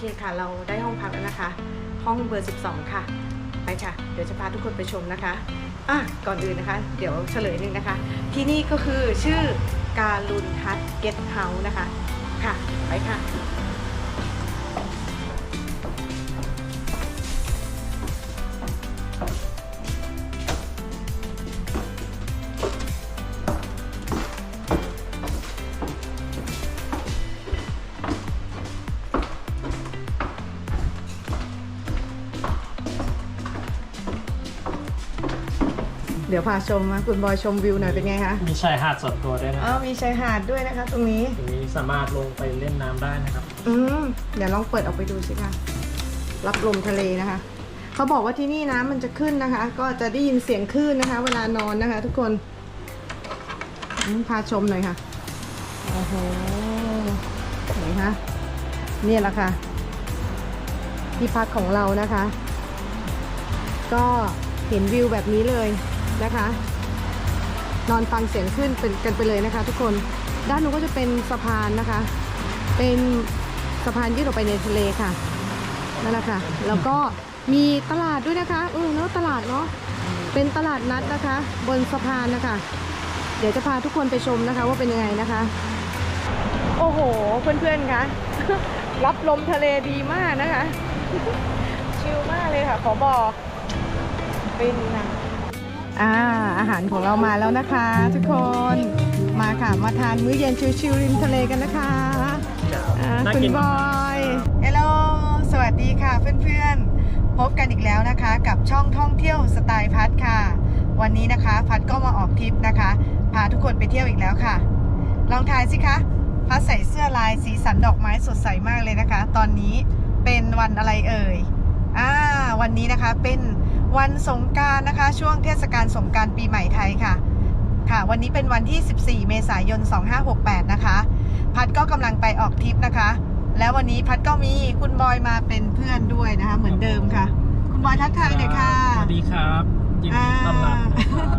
เคค่ะ เราได้ห้องพักแล้วนะคะ ห้องเบอร์ 12 ค่ะ ไปค่ะ เดี๋ยวจะพาทุกคนไปชมนะคะอะก่อนอื่นนะคะ เดี๋ยวเฉลยหนึ่งนะคะ ที่นี่ก็คือชื่อการุนฮัทเกสเฮาส์นะคะ ค่ะ ไปค่ะ ดี๋ยวพาชมนะคุณบอยชมวิวหน่อยเป็นไงคะมีชายหาดส่วนตัวด้วยนะอ๋อมีชายหาดด้วยนะคะ ตรงนี้ตรงนี้สามารถลงไปเล่นน้ำได้นะครับ อืมเดี๋ยวลองเปิดออกไปดูสิคะรับลมทะเลนะคะ เขาบอกว่าที่นี่น้ำมันจะขึ้นนะคะ ก็จะได้ยินเสียงคลื่นนะคะ เวลานอนนะคะ ทุกคนอืมพาชมหน่อยค่ะโอ้โหไหนคะเนี่ยแหละค่ะ ที่พักของเรานะคะ ก็เห็นวิวแบบนี้เลย นะคะ นอนฟังเสียงขึ้นเป็นกันไปเลยนะคะ ทุกคนด้านนู้นก็จะเป็นสะพานนะคะ เป็นสะพานยื่นออกไปในทะเลค่ะนั่นแหละค่ะ แล้วก็มีตลาดด้วยนะคะเออเนาะตลาดเนาะเป็นตลาดนัดนะคะ บนสะพานนะคะ เดี๋ยวจะพาทุกคนไปชมนะคะ ว่าเป็นยังไงนะคะ โอ้โห เพื่อนๆคะรับลมทะเลดีมากนะคะ ชิลมากเลยค่ะ ขอบอกเป็นนะ อ่าอาหารของเรามาแล้วนะคะ ทุกคนมาค่ะมาทานมื้อเย็นชิลๆริมทะเลกันนะคะอ่าน่าคุณกินบอยเฮลโลสวัสดีค่ะเพื่อนๆ พบกันอีกแล้วนะคะ กับช่องท่องเที่ยวสไตล์พัดค่ะ วันนี้นะคะ พัดก็มาออกทริปนะคะ พาทุกคนไปเที่ยวอีกแล้วค่ะ ลองทายสิคะพัดใส่เสื้อลายสีสันดอกไม้สดใสมากเลยนะคะ ตอนนี้เป็นวันอะไรเอ่ยอ่าวันนี้นะคะเป็น วันสงกรารนะคะ ช่วงเทศกาลสงกรารปีใหม่ไทยค่ะ ค่ะ วันนี้เป็นวันที่ 14 เมษายน 2568 นะคะ พัดก็กำลังไปออกทริปนะคะ แล้ววันนี้พัดก็มีคุณบอยมาเป็นเพื่อนด้วยนะคะ เหมือนเดิมค่ะ คุณบอยทักทายหน่อยค่ะสวัสดีครับยินดีต้อนรับนะครับ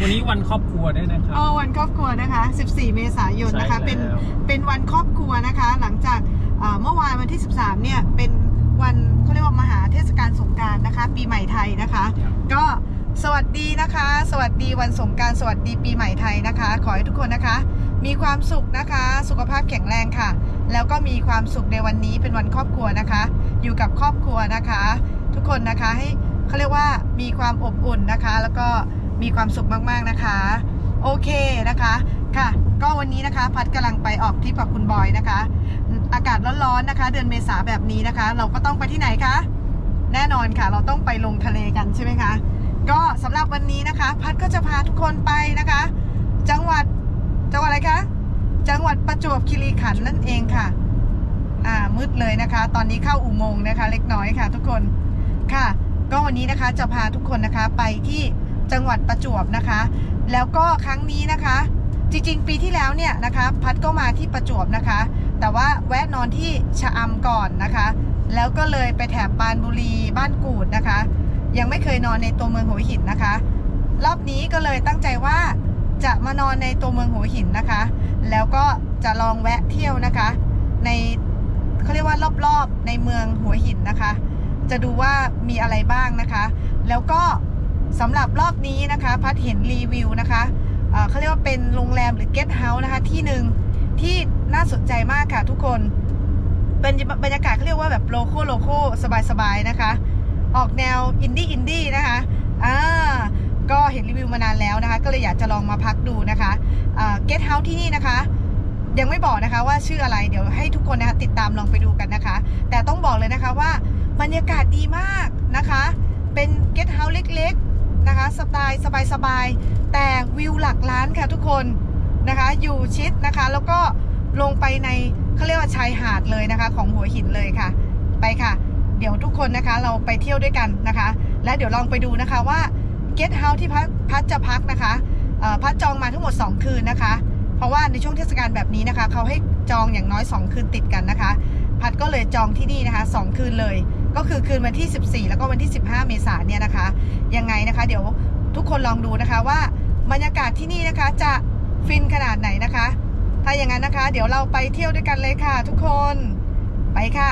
วันนี้วันครอบครัวด้วยนะครับอ๋อวันครอบครัวนะคะ 14 เมษายนนะคะใช่แล้วเป็น เป็นวันครอบครัวนะคะ หลังจากเอ่อเมื่อวานวันที่ 13 เนี่ย เป็นวัน เรียกว่ามหาเทศกาลสงการนะคะ ปีใหม่ไทยนะคะ ก็สวัสดีนะคะ สวัสดีวันสงการสวัสดีปีใหม่ไทยนะคะ ขอให้ทุกคนนะคะ มีความสุขนะคะ สุขภาพแข็งแรงค่ะ แล้วก็มีความสุขในวันนี้เป็นวันครอบครัวนะคะ อยู่กับครอบครัวนะคะ ทุกคนนะคะให้เขาเรียกว่ามีความอบอุ่นนะคะ แล้วก็มีความสุขมากๆนะคะ โอเคนะคะค่ะ ก็วันนี้นะคะพัดกำลังไปออกทริปกับคุณบอยนะคะ อากาศร้อนๆนะคะ เดือนเมษาแบบนี้นะคะ เราก็ต้องไปที่ไหนคะ แน่นอนค่ะ เราต้องไปลงทะเลกันใช่ไหมคะ ก็สำหรับวันนี้นะคะ พัดก็จะพาทุกคนไปนะคะ จังหวัดจังหวัดอะไรคะ จังหวัดประจวบคีรีขันธ์นั่นเองค่ะอ่ามืดเลยนะคะ ตอนนี้เข้าอุโมงค์นะคะ เล็กน้อยค่ะ ทุกคนค่ะ ก็วันนี้นะคะจะพาทุกคนนะคะไปที่จังหวัดประจวบนะคะ แล้วก็ครั้งนี้นะคะ จริงๆ ปีที่แล้วเนี่ยนะคะ พัดก็มาที่ประจวบนะคะ แต่ว่าแวะนอนที่ชะอำก่อนนะคะ แล้วก็เลยไปแถบปานบุรีบ้านกูดนะคะ ยังไม่เคยนอนในตัวเมืองหัวหินนะคะ รอบนี้ก็เลยตั้งใจว่าจะมานอนในตัวเมืองหัวหินนะคะ แล้วก็จะลองแวะเที่ยวนะคะ ในเขาเรียกว่ารอบๆในเมืองหัวหินนะคะ จะดูว่ามีอะไรบ้างนะคะ แล้วก็สำหรับรอบนี้นะคะ พัดเห็นรีวิวนะคะเเขาเรียกว่าเป็นโรงแรมหรือเกสต์เฮาส์นะคะที่หนึ่ง ที่น่าสนใจมากค่ะทุกคน เป็นบรรยากาศเขาเรียกว่าแบบโลโก้โลโก้สบายๆนะคะ ออกแนวอินดี้อินดี้นะคะอ่าก็เห็นรีวิวมานานแล้วนะคะ ก็เลยอยากจะลองมาพักดูนะคะเกสต์เฮาส์ที่นี่นะคะ ยังไม่บอกนะคะว่าชื่ออะไรเดี๋ยวให้ทุกคนนะคะติดตามลองไปดูกันนะคะ แต่ต้องบอกเลยนะคะว่าบรรยากาศดีมากนะคะ เป็นเกสต์เฮาส์เล็กๆนะคะสไตล์สบายๆแต่วิวหลักล้านค่ะทุกคน นะคะ อยู่ชิดนะคะ แล้วก็ลงไปในเขาเรียกว่าชายหาดเลยนะคะ ของหัวหินเลยค่ะ ไปค่ะ เดี๋ยวทุกคนนะคะ เราไปเที่ยวด้วยกันนะคะ และเดี๋ยวลองไปดูนะคะว่าเกสต์เฮาส์ที่พักพัดจะพักนะคะพัดจองมาทั้งหมด 2 คืนนะคะ เพราะว่าในช่วงเทศกาลแบบนี้นะคะ เขาให้จองอย่างน้อย 2 คืนติดกันนะคะ พัดก็เลยจองที่นี่นะคะ 2 คืนเลย ก็คือคืนวันที่ 14 แล้วก็วันที่ 15 เมษายนเนี่ยนะคะ ยังไงนะคะ เดี๋ยวทุกคนลองดูนะคะว่าบรรยากาศที่นี่นะคะจะ ฟินขนาดไหนนะคะ ถ้าอย่างนั้นนะคะ เดี๋ยวเราไปเที่ยวด้วยกันเลยค่ะ ทุกคน ไปค่ะ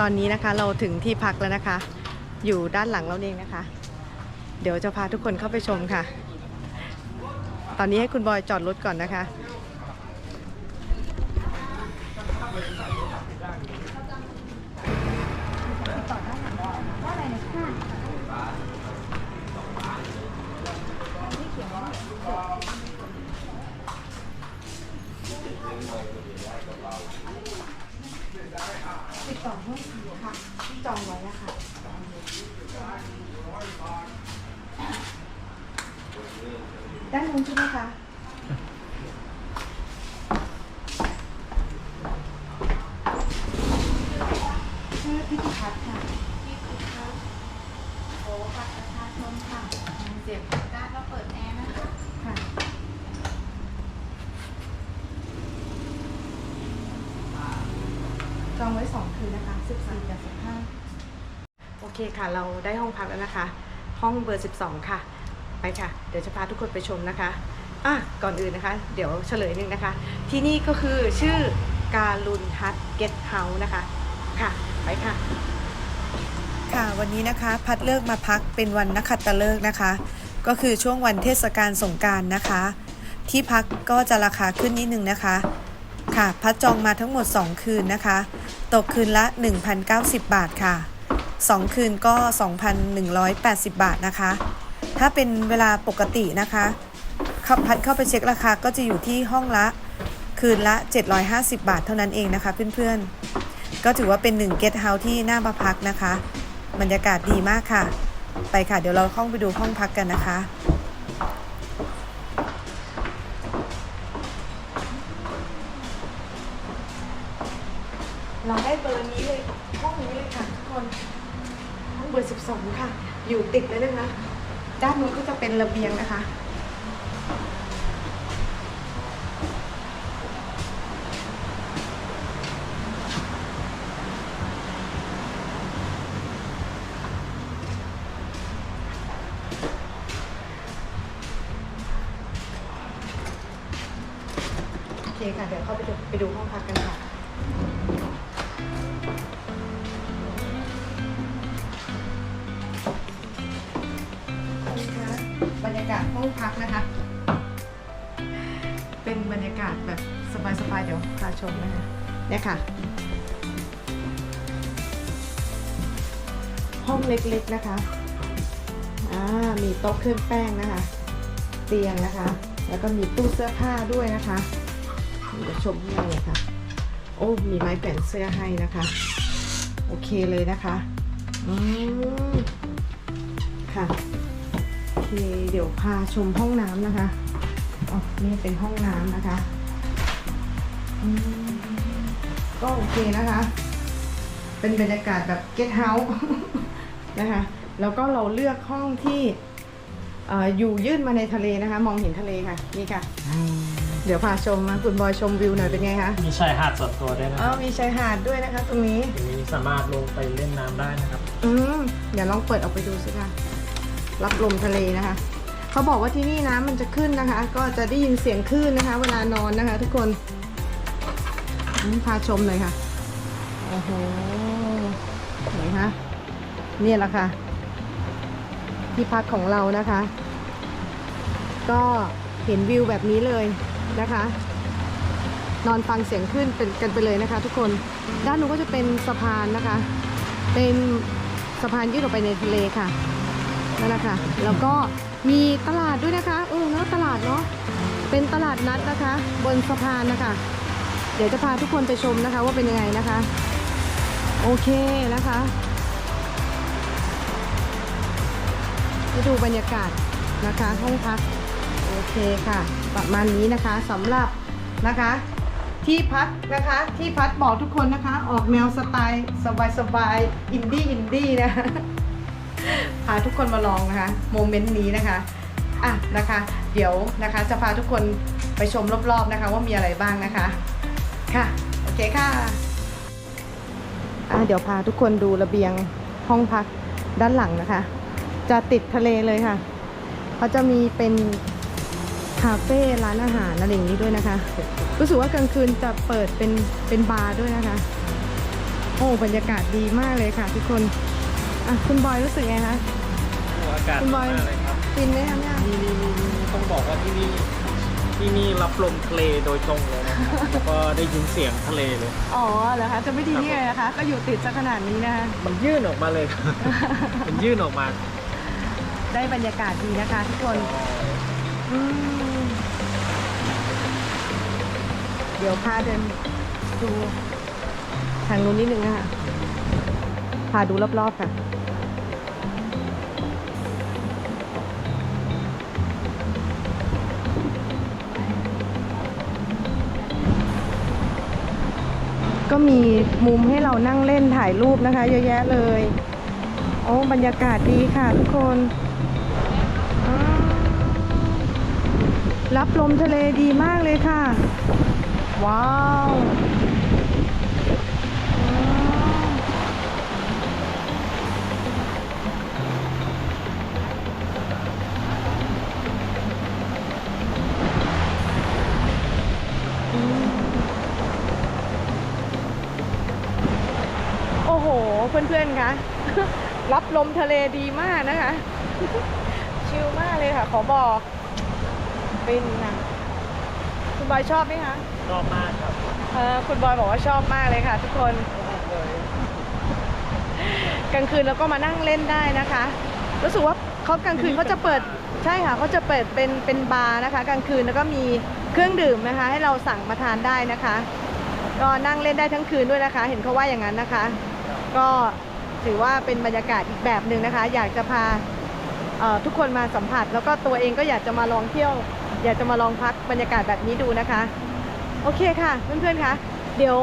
ตอนนี้นะคะเราถึงที่พักแล้วนะคะ อยู่ด้านหลังเราเองนะคะ เดี๋ยวจะพาทุกคนเข้าไปชมค่ะ ตอนนี้ให้คุณบอยจอดรถก่อนนะคะ ติดต่อห้องค่ะที่จองไว้อะค่ะ ด้านนู้นใช่ไหมคะ ชื่อพิธิพัฒน์ค่ะ โอ้บัตรประ ชาชนค่ะเสียบการ์ดแล้วเปิดแอร์นะคะ ค่ะ จองไว้สองคืนนะคะ 14กับ15 โอเคค่ะ เราได้ห้องพักแล้วนะคะ ห้องเบอร์ 12 ค่ะ ไปค่ะ เดี๋ยวจะพาทุกคนไปชมนะคะอะก่อนอื่นนะคะ เดี๋ยวเฉลยหนึ่งนะคะ ที่นี่ก็คือชื่อการุณฮัทเกสเฮาส์นะคะ ค่ะ ไปค่ะ ค่ะ วันนี้นะคะพัดเลิกมาพักเป็นวันนักขัตฤกษ์นะคะ ก็คือช่วงวันเทศกาลสงการนะคะ ที่พักก็จะราคาขึ้นนิดนึงนะคะ ค่ะพัดจองมาทั้งหมด 2 คืนนะคะ ตกคืนละ 1,090 บาทค่ะ 2 คืนก็ 2,180 บาทนะคะ ถ้าเป็นเวลาปกตินะคะข้าพัดเข้าไปเช็คราคาก็จะอยู่ที่ห้องละคืนละ 750 บาทเท่านั้นเองนะคะเพื่อนๆก็ถือว่าเป็นหนึ่งเกสต์เฮาส์ที่น่ามาพักนะคะ บรรยากาศดีมากค่ะ ไปค่ะ เดี๋ยวเราห้องไปดูห้องพักกันนะคะ เราได้เบอร์นี้เลย ห้องนี้เลยค่ะทุกคน ห้องเบอร์ 12 ค่ะ อยู่ติดเลยนะคะ ด้านนู้นก็จะเป็นระเบียงนะคะ มนะคะเนี่ยค่ะ ห้องเล็กๆนะคะอ่ามีโต๊ะเครื่องแป้งนะคะ เตียงนะคะ แล้วก็มีตู้เสื้อผ้าด้วยนะคะเดี๋ยวชมข้างในเลยค่ะ โอ้มีไม้แขวนเสื้อให้นะคะ โอเคเลยนะคะอืมค่ะโอเคเดี๋ยวพาชมห้องน้ำนะคะอ๋อนี่เป็นห้องน้ำนะคะอืม ก็โอเคนะคะ เป็นบรรยากาศแบบเกสเฮาส์นะคะ แล้วก็เราเลือกห้องที่เอ่ออยู่ยื่นมาในทะเลนะคะ มองเห็นทะเลค่ะ นี่ค่ะ เดี๋ยวพาชมมาคุณบอยชมวิวหน่อยเป็นไงคะ มีชายหาดส่วนตัวด้วยนะอ๋คอรับมีชายหาดด้วยนะคะ ตรงนี้ตรงนี้สามารถลงไปเล่นน้ำได้นะครับ อืมเดี๋ยวลองเปิดออกไปดูสิคะรับลมทะเลนะคะ เขาบอกว่าที่นี่น้ำมันจะขึ้นนะคะ ก็จะได้ยินเสียงคลื่นนะคะ เวลานอนนะคะ ทุกคน พาชมหน่อยค่ะ โอ้โหไหนคะเนี่ยแหละค่ะ ที่พักของเรานะคะ ก็เห็นวิวแบบนี้เลยนะคะ นอนฟังเสียงคลื่นเป็นกันไปเลยนะคะ ทุกคนด้านนู้นก็จะเป็นสะพานนะคะ เป็นสะพานยืดออกไปในทะเลค่ะนั่นแหละค่ะ แล้วก็มีตลาดด้วยนะคะ เออเนาะตลาดเนาะเป็นตลาดนัดนะคะ บนสะพานนะคะ เดี๋ยวจะพาทุกคนไปชมนะคะว่าเป็นยังไงนะคะ โอเคนะคะไปดูบรรยากาศนะคะห้องพักโอเคค่ะ ประมาณนี้นะคะสำหรับนะคะ ที่พักนะคะที่พัดบอกทุกคนนะคะ ออกแนวสไตล์สบายๆอินดี้อินดี้นะพาทุกคนมาลองนะคะโมเมนต์นี้นะคะอะนะคะ เดี๋ยวนะคะจะพาทุกคนไปชมรอบๆนะคะ ว่ามีอะไรบ้างนะคะ ค่ะ โอเคค่ะอะ เดี๋ยวพาทุกคนดูระเบียงห้องพักด้านหลังนะคะ จะติดทะเลเลยค่ะเขาจะมีเป็นคาเฟ่ร้านอาหารอะไรอย่างนี้ด้วยนะคะ รู้สึกว่ากลางคืนจะเปิดเป็นเป็นบาร์ด้วยนะคะ โอ้บรรยากาศดีมากเลยค่ะทุกคนอะคุณบอยรู้สึกไงคะโอ้อากาศคุณบอยดีมากเลยครับฟินไหมคะเนี่ย นี่นี่นี่นี่ต้องบอกว่าที่นี่ ที่นี่รับลมทะเลโดยตรงเลยนะครับแล้วก็ได้ยินเสียงทะเลเลย อ๋อเหรอคะจะไม่ดีนี่ไงนะคะ ก็อยู่ติดซะขนาดนี้นะคะ มันยื่นออกมาเลยมันยื่นออกมา ได้บรรยากาศดีนะคะทุกคนอืมเดี๋ยวพาเดินดูทางนู้นนิดนึงนะคะพาดูรอบๆค่ะ ก็มีมุมให้เรานั่งเล่นถ่ายรูปนะคะ เยอะแยะเลย โอ้บรรยากาศดีค่ะทุกคน รับลมทะเลดีมากเลยค่ะ ว้าว พื่อนๆคะรับลมทะเลดีมากนะคะ ชิลมากเลยค่ะ ขอบอกฟินนะคุณบอยชอบไหมคะชอบมากครับเออคุณบอยบอกว่าชอบมากเลยค่ะ ทุกคนเลยกลางคืนเราก็มานั่งเล่นได้นะคะ รู้สึกว่าเขากลางคืนเขาจะเปิดใช่ค่ะเขาจะเปิดเป็นเป็นบาร์นะคะ กลางคืนแล้วก็มีเครื่องดื่มนะคะ ให้เราสั่งมาทานได้นะคะ ก็นั่งเล่นได้ทั้งคืนด้วยนะคะ เห็นเขาว่าอย่างนั้นนะคะ ก็ถือว่าเป็นบรรยากาศอีกแบบหนึ่งนะคะ อยากจะพาทุกคนมาสัมผัส แล้วก็ตัวเองก็อยากจะมาลองเที่ยว อยากจะมาลองพักบรรยากาศแบบนี้ดูนะคะ โอเคค่ะเพื่อนๆคะเดี๋ยว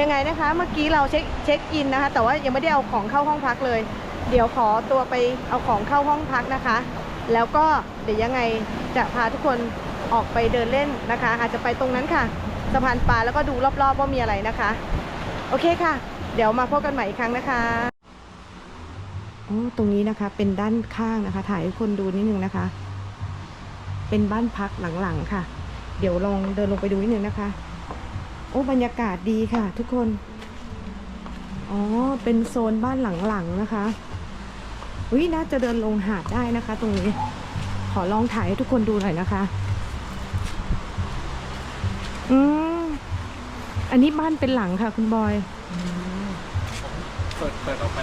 ยังไงนะคะ เมื่อกี้เราเช็คเช็คอินนะคะ แต่ว่ายังไม่ได้เอาของเข้าห้องพักเลย เดี๋ยวขอตัวไปเอาของเข้าห้องพักนะคะ แล้วก็เดี๋ยวยังไงจะพาทุกคนออกไปเดินเล่นนะคะ อาจจะไปตรงนั้นค่ะสะพานปลาแล้วก็ดูรอบๆว่ามีอะไรนะคะ โอเคค่ะ เดี๋ยวมาพบกันใหม่อีกครั้งนะคะโอ้ตรงนี้นะคะ เป็นด้านข้างนะคะ ถ่ายให้คนดูนิดนึงนะคะ เป็นบ้านพักหลังๆค่ะ เดี๋ยวลองเดินลงไปดูนิดนึงนะคะ โอ้บรรยากาศดีค่ะ ทุกคนอ๋อเป็นโซนบ้านหลังๆนะคะวิน่าจะเดินลงหาดได้นะคะ ตรงนี้ ขอลองถ่ายให้ทุกคนดูหน่อยนะคะ อืมอันนี้บ้านเป็นหลังค่ะ คุณบอย เปิดเปิดออกไป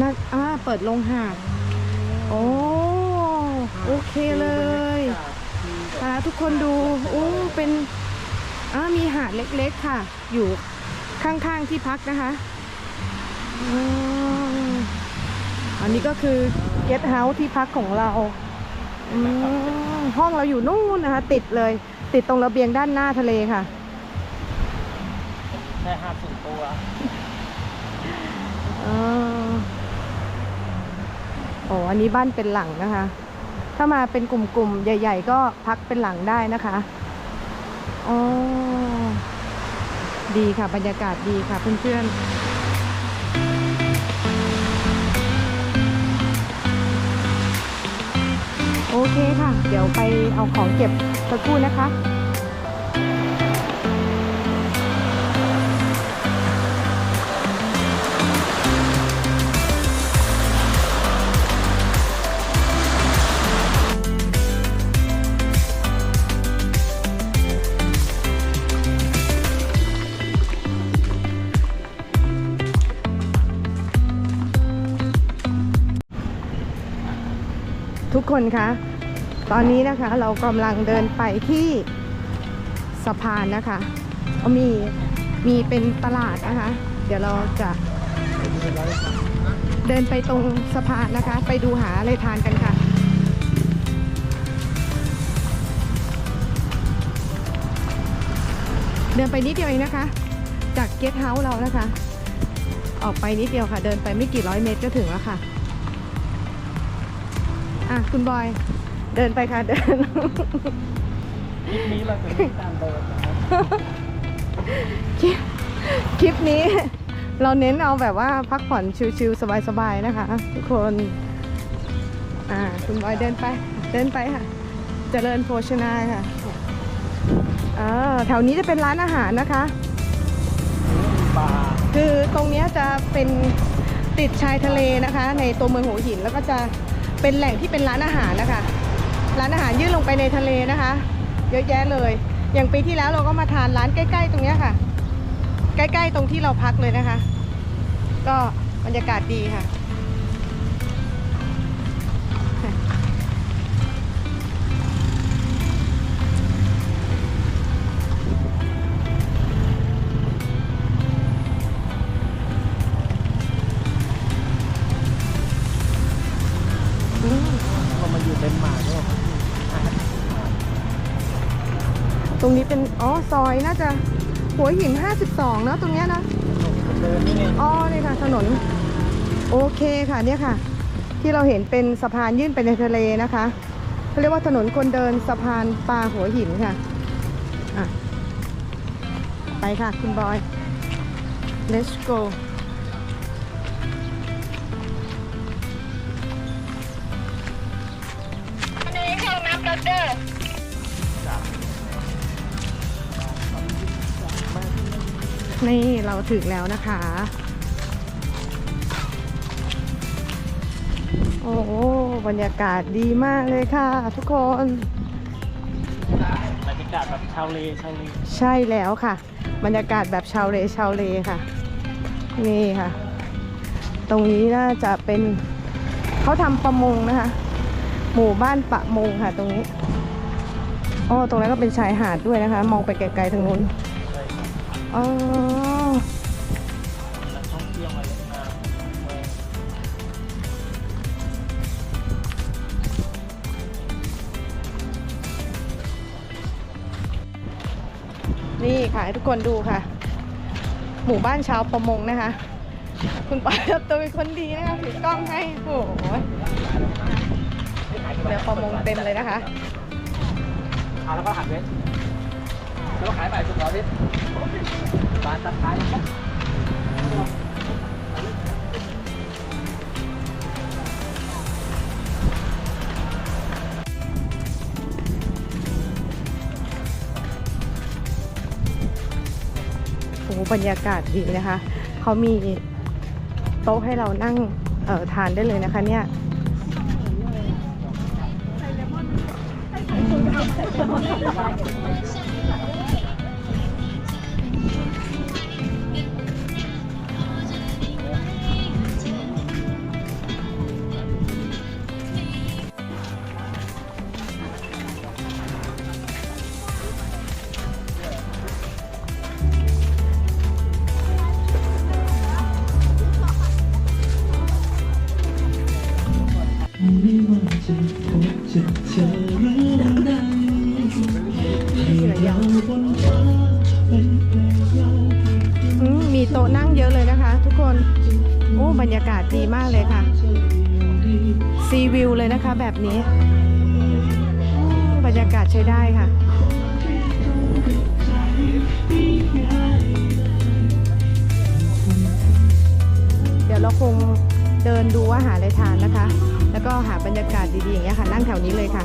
น่าอ่าเปิดลงหาดโอ้โอเคเลยพาทุกคนดูโอ้เป็นอ่ามีหาดเล็กๆค่ะ อยู่ข้างๆที่พักนะคะอืมอันนี้ก็คือเกสต์เฮาส์ที่พักของเราอืมห้องเราอยู่นู่นนะคะ ติดเลย ติดตรงระเบียงด้านหน้าทะเลค่ะแค่ห้าสิบตัว อาโอ้อันนี้บ้านเป็นหลังนะคะ ถ้ามาเป็นกลุ่มๆ ใหญ่ ๆ ก็พักเป็นหลังได้นะคะ อ๋อ ดีค่ะ บรรยากาศดีค่ะเพื่อนๆโอเคค่ะ เดี๋ยวไปเอาของเก็บสักครู่นะคะ คนคะตอนนี้นะคะเรากำลังเดินไปที่สะพานนะคะมีมีเป็นตลาดนะคะ เดี๋ยวเราจะเดินไปตรงสะพานนะคะ ไปดูหาอะไรทานกันค่ะ เดินไปนิดเดียวเองนะคะ จากเกสต์เฮาส์เรานะคะ ออกไปนิดเดียวค่ะ เดินไปไม่กี่ร้อยเมตรก็ถึงแล้วค่ะ อะ คุณบอย เดินไปค่ะ เดิน คลิปนี้เราจะไม่ตามเดินนะครับคลิปคลิปนี้ เราเน้นเอาแบบว่าพักผ่อนชิลๆสบายๆนะคะ ทุกคน อ่า คุณบอยเดินไป เดินไปค่ะ เจริญโภชนาค่ะอ่าแถวนี้จะเป็นร้านอาหารนะคะ ปลาคือตรงเนี้ยจะเป็นติดชายทะเลนะคะ ในตัวเมืองหัวหินแล้วก็จะ เป็นแหล่งที่เป็นร้านอาหารนะคะ ร้านอาหารยื่นลงไปในทะเลนะคะ เยอะแยะเลย อย่างปีที่แล้วเราก็มาทานร้านใกล้ ๆ ตรงนี้ค่ะ ใกล้ ๆ ตรงที่เราพักเลยนะคะ ก็บรรยากาศดีค่ะ ซอยน่าจะหัวหิน 52 เนอะตรงเนี้ยนะเดินนี่เองอ๋อนี่ค่ะถนน โอเคค่ะเนี่ยค่ะ ที่เราเห็นเป็นสะพานยื่นไปในทะเลนะคะเขาเรียกว่าถนนคนเดินสะพานปลาหัวหินค่ะอะไปค่ะ คุณบอย let's go นี่เราถึงแล้วนะคะ โอ้โหบรรยากาศดีมากเลยค่ะ ทุกคนบรรยากาศแบบชาวเลชาวเลใช่แล้วค่ะ บรรยากาศแบบชาวเลชาวเลค่ะ นี่ค่ะ ตรงนี้น่าจะเป็นเขาทำประมงนะคะ หมู่บ้านประมงค่ะ ตรงนี้อ๋อตรงนั้นก็เป็นชายหาดด้วยนะคะ มองไปไกลๆทางนู้น อ๋อนักท่องเที่ยวมาเล่นน้ำนี่ค่ะให้ทุกคนดูค่ะ หมู่บ้านชาวประมงนะคะ คุณป้าตัวเป็นคนดีนะคะถือกล้องให้โอ้โหเรือประมงเต็มเลยนะคะเอาแล้วก็หักเว ทแล้วก็ขายไปสุดร้อยเวทบานตัดท้ายนะครับโอ้โหบรรยากาศดีนะคะ เขามีโต๊ะให้เรานั่งเอ่อทานได้เลยนะคะเนี่ย จะพบจะเจอเรื่องใดเราบนฟ้าเป็นเพลงเราอืมมีโต๊ะนั่งเยอะเลยนะคะ ทุกคน โอ้บรรยากาศดีมากเลยค่ะซีวิวเลยนะคะแบบนี้อืมบรรยากาศใช้ได้ค่ะ เดี๋ยวเราคง เดินดูว่าหาอะไรทานนะคะ แล้วก็หาบรรยากาศดีๆอย่างเงี้ยค่ะ นั่งแถวนี้เลยค่ะ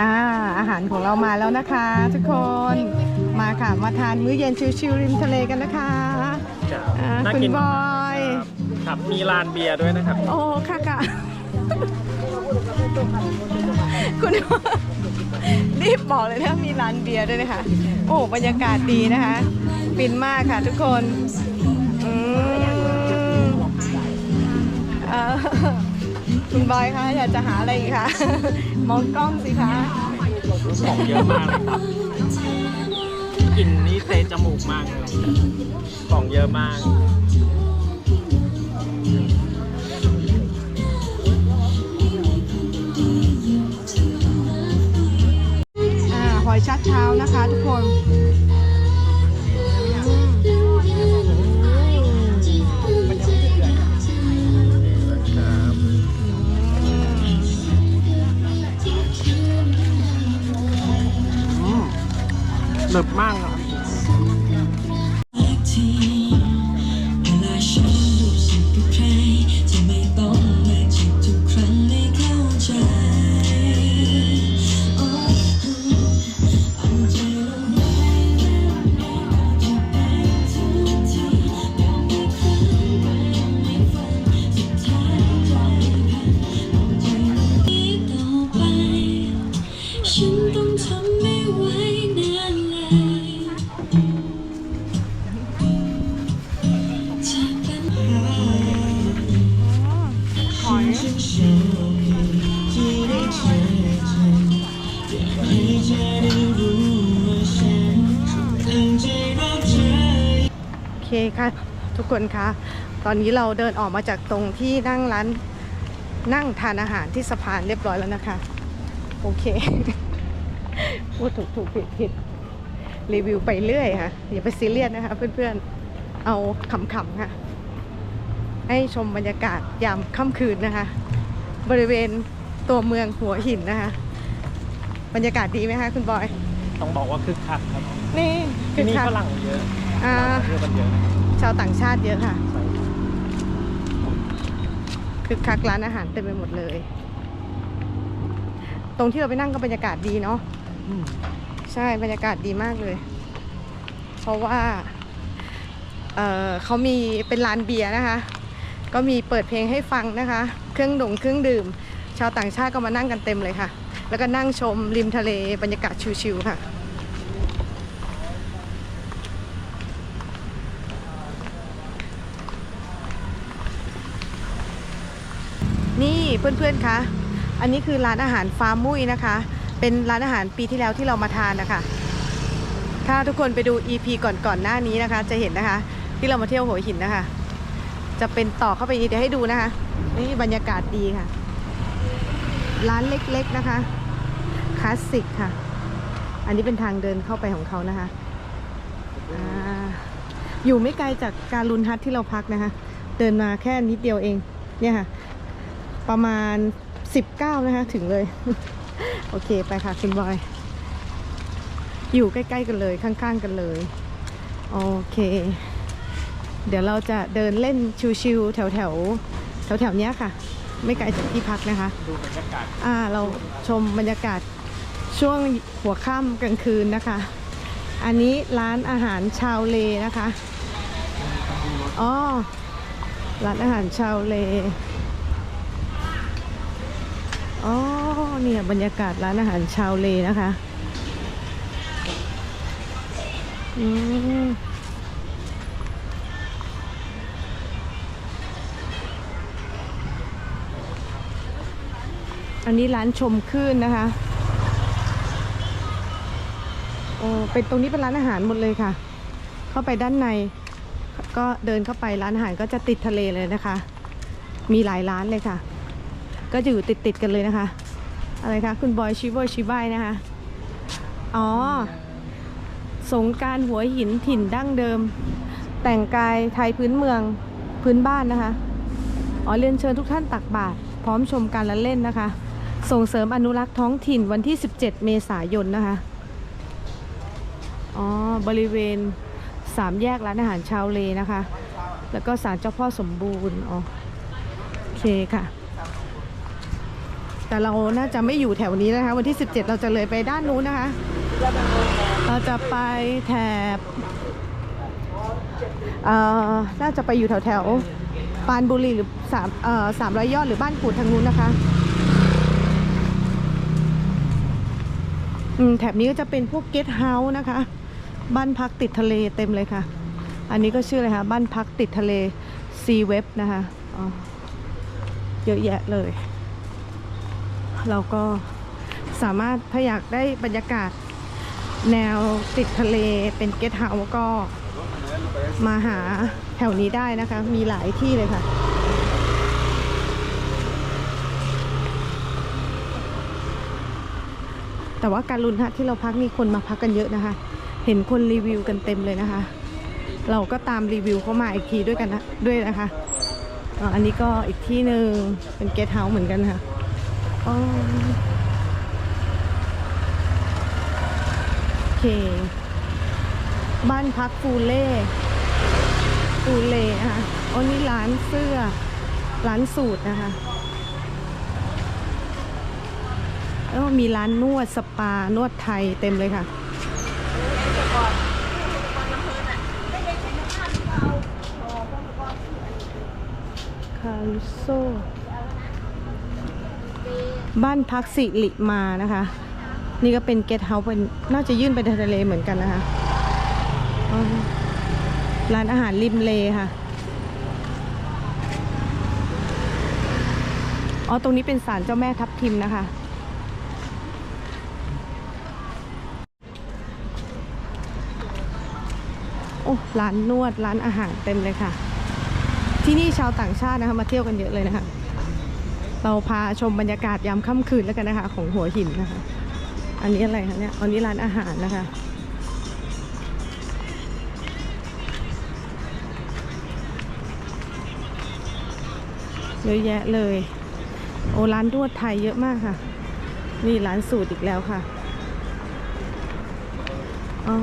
อ่าอาหารของเรามาแล้วนะคะ ทุกคนมาค่ะมาทานมื้อเย็นชิวๆริมทะเลกันนะคะจ้ะอ่าน่าคุณกินบอย ครับมีลานเบียร์ด้วยนะครับ โอ้ค่ะค่ะ คุณ รีบบอกเลยนะมีร้านเบียร์ด้วยนะคะโอ้บรรยากาศดีนะคะฟินมากค่ะทุกคนอืมเอ่อคุณบอยคะอยากจะหาอะไรอีกคะมองกล้องสิคะของเยอะมากเลยครับกลิ่นนี้เตะจมูกมากเลยของเยอะมาก อยชัดเช้านะคะทุกคนหนึบมากเลย คนคะตอนนี้เราเดินออกมาจากตรงที่นั่งร้านนั่งทานอาหารที่สะพานเรียบร้อยแล้วนะคะ โอเคพูดถูกถูกผิดผิดรีวิวไปเรื่อยค่ะ อย่าไปซีเรียสนะคะ เพื่อนๆเอาขำๆค่ะ ให้ชมบรรยากาศยามค่ำคืนนะคะ บริเวณตัวเมืองหัวหินนะคะ บรรยากาศดีไหมคะคุณบอย ต้องบอกว่าคึกคักครับ นี่ที่นี่คักฝรั่งเยอะ อ่าเยอะกันเยอะนะครับชาวต่างชาติเยอะค่ะใช่คึกคักร้านอาหารเต็มไปหมดเลย ตรงที่เราไปนั่งก็บรรยากาศดีเนาะอืมใช่บรรยากาศดีมากเลย เพราะว่าเอ่อเขามีเป็นร้านเบียร์นะคะ ก็มีเปิดเพลงให้ฟังนะคะ เครื่องดงเครื่องดื่ม ชาวต่างชาติก็มานั่งกันเต็มเลยค่ะ แล้วก็นั่งชมริมทะเลบรรยากาศชิวๆค่ะ นี่ เพื่อนๆคะอันนี้คือร้านอาหารฟาร์มมุ้ยนะคะ เป็นร้านอาหารปีที่แล้วที่เรามาทานนะคะถ้าทุกคนไปดู EP ก่อนๆหน้านี้นะคะ จะเห็นนะคะ ที่เรามาเที่ยวหัวหินนะคะ จะเป็นต่อเข้าไปอีกเดี๋ยวให้ดูนะคะ นี่บรรยากาศดีค่ะ ร้านเล็กๆนะคะคลาสสิกค่ะ อันนี้เป็นทางเดินเข้าไปของเขานะคะออยู่ไม่ไกลจากการุณฮัทที่เราพักนะคะ เดินมาแค่นิดเดียวเอง เนี่ยค่ะ ประมาณ 19 นะคะ ถึงเลย โอเคไปค่ะคุณบอย อยู่ใกล้ๆกันเลยข้างๆกันเลย โอเค เดี๋ยวเราจะเดินเล่นชิวๆแถวแถวแถวแถวๆเนี้ยค่ะ ไม่ไกลจากที่พักนะคะ ดูบรรยากาศอ่าเราชมบรรยากาศช่วงหัวค่ำกลางคืนนะคะ อันนี้ร้านอาหารชาวเลนะคะอ๋อร้านอาหารชาวเล อ๋อเนี่ยบรรยากาศร้านอาหารชาวเลนะคะอืมอันนี้ร้านชมคลื่นนะคะโอ้เป็นตรงนี้เป็นร้านอาหารหมดเลยค่ะ เข้าไปด้านใน ก็เดินเข้าไปร้านอาหารก็จะติดทะเลเลยนะคะ มีหลายร้านเลยค่ะ ก็จะอยู่ติดติดๆกันเลยนะคะ อะไรคะ คุณบอยชิวชิบายนะคะ อ๋อ สงการหัวหินถิ่นดั้งเดิม แต่งกายไทยพื้นเมืองพื้นบ้านนะคะ อ๋อเรียนเชิญทุกท่านตักบาตรพร้อมชมการละเล่นนะคะ ส่งเสริมอนุรักษ์ท้องถิ่นวันที่ 17 เมษายนนะคะ อ๋อ บริเวณสามแยกร้านอาหารชาวเลนะคะ แล้วก็ศาลเจ้าพ่อสมบูรณ์ อ๋อ โอเคค่ะ แต่เราน่าจะไม่อยู่แถวนี้นะคะ วันที่ 17 เราจะเลยไปด้านนู้นนะคะ เราจะไปแถบเอ่อน่าจะไปอยู่แถวแถวปานบุรีหรือสามเอ่อสามร้อยยอดหรือบ้านกูดทางนู้นนะคะอืมแถบนี้ก็จะเป็นพวกเกสต์เฮาส์นะคะ บ้านพักติดทะเลเต็มเลยค่ะ อันนี้ก็ชื่ออะไรคะบ้านพักติดทะเลซีเว็บนะคะอ๋อเยอะแยะเลย เราก็สามารถถ้าอยากได้บรรยากาศ แนวติดทะเลเป็นเกสต์เฮาส์ก็มาหาแถวนี้ได้นะคะ มีหลายที่เลยค่ะ แต่ว่าการลุนฮะที่เราพักมีคนมาพักกันเยอะนะคะ เห็นคนรีวิวกันเต็มเลยนะคะ เราก็ตามรีวิวเข้ามาอีกทีด้วยกันนะด้วยนะคะอันนี้ก็อีกที่หนึ่งเป็นเกสต์เฮาส์เหมือนกันค่ะ โอเค บ้านพักฟูเล่ฟูเล่นะคะอันนี้ร้านเสื้อ ร้านสูตรนะคะ แล้วมีร้านนวดสปานวดไทยเต็มเลยค่ะคารุโซ บ้านพักสิริมานะคะ นี่ก็เป็นเกสต์เฮาส์เป็นน่าจะยื่นไปทะเลเหมือนกันนะคะร้านอาหารริมเลค่ะ อ๋อ ตรงนี้เป็นศาลเจ้าแม่ทับทิมนะคะ โอ้ ร้านนวด ร้านอาหารเต็มเลยค่ะ ที่นี่ชาวต่างชาตินะคะ มาเที่ยวกันเยอะเลยนะคะ เราพาชมบรรยากาศยามค่ำคืนแล้วกันนะคะ ของหัวหินนะคะ อันนี้อะไรคะเนี่ย อันนี้ร้านอาหารนะคะ เยอะแยะเลย โอ้ร้านนวดไทยเยอะมากค่ะ นี่ร้านสูตรอีกแล้วค่ะ อ๋อ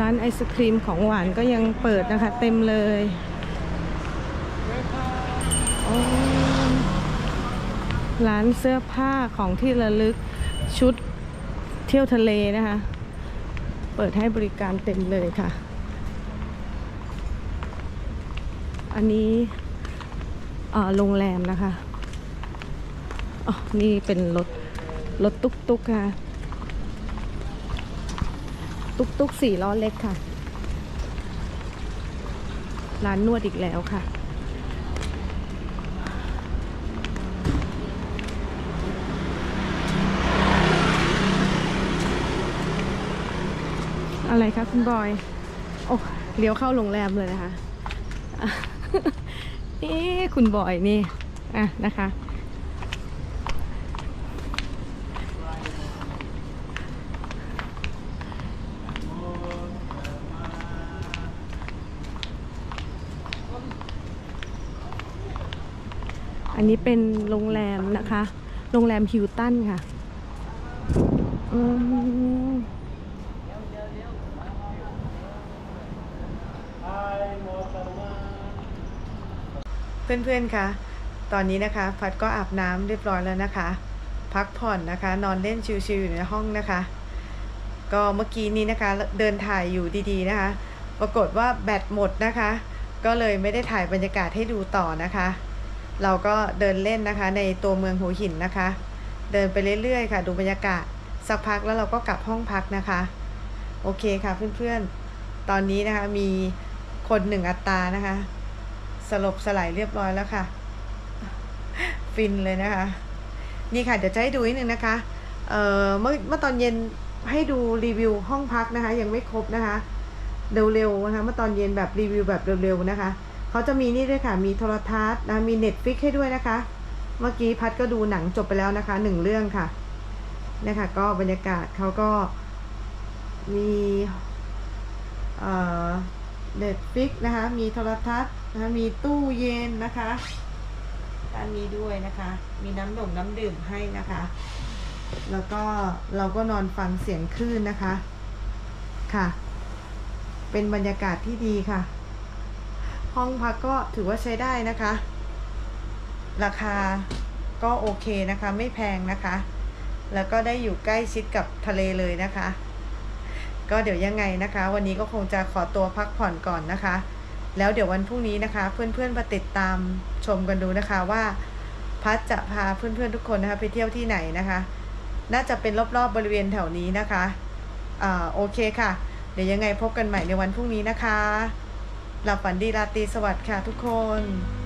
ร้านไอศครีมของหวานก็ยังเปิดนะคะ เต็มเลยอ๋อ ร้านเสื้อผ้าของที่ระลึกชุดเที่ยวทะเลนะคะ เปิดให้บริการเต็มเลยค่ะ อันนี้โรงแรมนะคะอ๋อนี่เป็นรถรถตุ๊กตุ๊กค่ะ ตุ๊กตุ๊กสี่ล้อเล็กค่ะ ร้านนวดอีกแล้วค่ะ อะไรคะคุณบอย โอ้เลี้ยวเข้าโรงแรมเลยนะคะเอ๊ะคุณบอยนี่ อะนะคะอันนี้เป็นโรงแรมนะคะ โรงแรมฮิลตันค่ะ อืม เพื่อนๆคะตอนนี้นะคะพัดก็อาบน้ำเรียบร้อยแล้วนะคะ พักผ่อนนะคะ นอนเล่นชิวๆอยู่ในห้องนะคะ ก็เมื่อกี้นี้นะคะเดินถ่ายอยู่ดีๆนะคะ ปรากฏว่าแบตหมดนะคะ ก็เลยไม่ได้ถ่ายบรรยากาศให้ดูต่อนะคะ เราก็เดินเล่นนะคะ ในตัวเมืองหัวหินนะคะ เดินไปเรื่อยๆค่ะ ดูบรรยากาศสักพักแล้วเราก็กลับห้องพักนะคะ โอเคค่ะเพื่อนๆ ตอนนี้นะคะมีคนหนึ่งอัตรานะคะ สลบสลายเรียบร้อยแล้วค่ะ ฟินเลยนะคะ นี่ค่ะ เดี๋ยวจะให้ดูนิดนึงนะคะเอ่อเมื่อเมื่อตอนเย็นให้ดูรีวิวห้องพักนะคะ ยังไม่ครบนะคะ เร็วๆนะคะเมื่อตอนเย็นแบบรีวิวแบบเร็วๆนะคะเขาจะมีนี่ด้วยค่ะ มีโทรทัศน์นะมีเน็ตฟิกให้ด้วยนะคะ เมื่อกี้พัดก็ดูหนังจบไปแล้วนะคะหนึ่งเรื่องค่ะนะคะก็บรรยากาศเขาก็มีเอ่อเน็ตฟิกนะคะ มีโทรทัศน์ นะคะมีตู้เย็นนะคะด้านนี้ด้วยนะคะ มีน้ำด่งน้ำดื่มให้นะคะ แล้วก็เราก็นอนฟังเสียงคลื่นนะคะค่ะ เป็นบรรยากาศที่ดีค่ะ ห้องพักก็ถือว่าใช้ได้นะคะ ราคาก็โอเคนะคะ ไม่แพงนะคะ แล้วก็ได้อยู่ใกล้ชิดกับทะเลเลยนะคะ ก็เดี๋ยวยังไงนะคะ วันนี้ก็คงจะขอตัวพักผ่อนก่อนนะคะ แล้วเดี๋ยววันพรุ่งนี้นะคะ เพื่อนๆมาติดตามชมกันดูนะคะว่าพัดจะพาเพื่อนๆทุกคนนะคะ ไปเที่ยวที่ไหนนะคะ น่าจะเป็นรอบๆบบริเวณแถวนี้นะคะอ่าโอเคค่ะ เดี๋ยวยังไงพบกันใหม่ในวันพรุ่งนี้นะคะหลับฝันดีราตรีสวัสดิ์ค่ะทุกคน